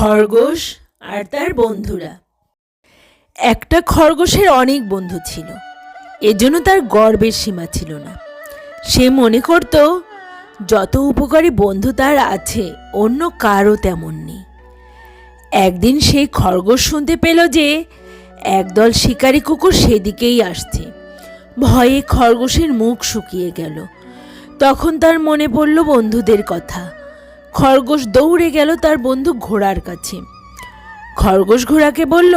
খরগোশ আর তার বন্ধুরা। একটা খরগোশের অনেক বন্ধু ছিল। এজন্য তার গর্বের সীমা ছিল না। সে মনে করত, যত উপকারী বন্ধু তার আছে, অন্য কারও তেমন নেই। একদিন সেই খরগোশ শুনতে পেল যে, একদল শিকারী কুকুর সেদিকেই আসছে। ভয়ে খরগোশের মুখ শুকিয়ে গেল। তখন তার মনে পড়ল বন্ধুদের কথা। খরগোশ দৌড়ে গেল তার বন্ধু ঘোড়ার কাছে। খরগোশ ঘোড়াকে বলল,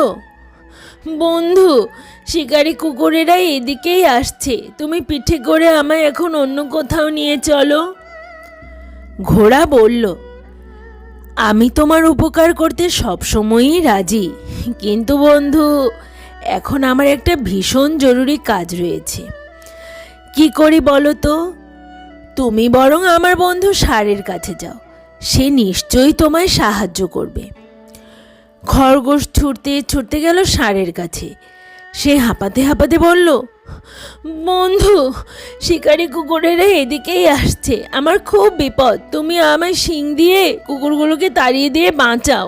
বন্ধু, শিকারী কুকুরেরা এদিকেই আসছে। তুমি পিঠে করে আমায় এখন অন্য কোথাও নিয়ে চলো। ঘোড়া বলল, আমি তোমার উপকার করতে সবসময়ই রাজি। কিন্তু বন্ধু, এখন আমার একটা ভীষণ জরুরি কাজ রয়েছে। কি করি বলো তো? তুমি বরং আমার বন্ধু ষাঁড়ের কাছে যাও। সে নিশ্চয়ই তোমায় সাহায্য করবে। খরগোশ ছুটতে ছুটতে গেল ষাঁড়ের কাছে। সে হাঁপাতে হাঁপাতে বলল, বন্ধু, শিকারি কুকুরেরা এদিকেই আসছে। আমার খুব বিপদ। তুমি আমায় শিং দিয়ে কুকুরগুলোকে তাড়িয়ে দিয়ে বাঁচাও।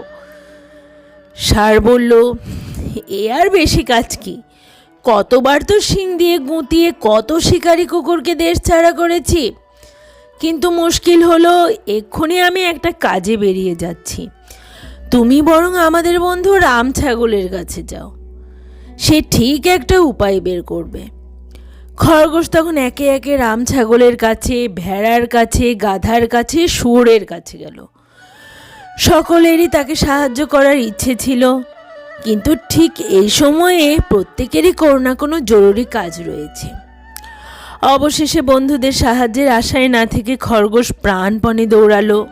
ষাঁড় বলল, এ আর বেশি কাজ কি? কতবার তো শিং দিয়ে গুঁতিয়ে কত শিকারি কুকুরকে দেশ ছাড়া করেছি। কিন্তু মুশকিল হলো, এক্ষুনি আমি একটা কাজে বেরিয়ে যাচ্ছি। তুমি বরং আমাদের বন্ধু রাম ছাগলের কাছে যাও। সে ঠিক একটা উপায় বের করবে। খরগোশ তখন একে একে রাম ছাগলের কাছে, ভেড়ার কাছে, গাধার কাছে শুয়োরের কাছে গেল। সকলেরই তাকে সাহায্য করার ইচ্ছে ছিল, কিন্তু ঠিক এই সময়ে প্রত্যেকেরই কোনো না কোনো জরুরি কাজ রয়েছে। অবশেষে বন্ধুদের সাহায্যের আশায় না থেকে খরগোশ প্রাণপণে দৌড়ালো।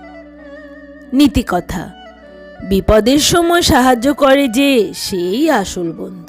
নীতিকথা। বিপদের সময় সাহায্য করে যে, সেই আসল বন্ধু।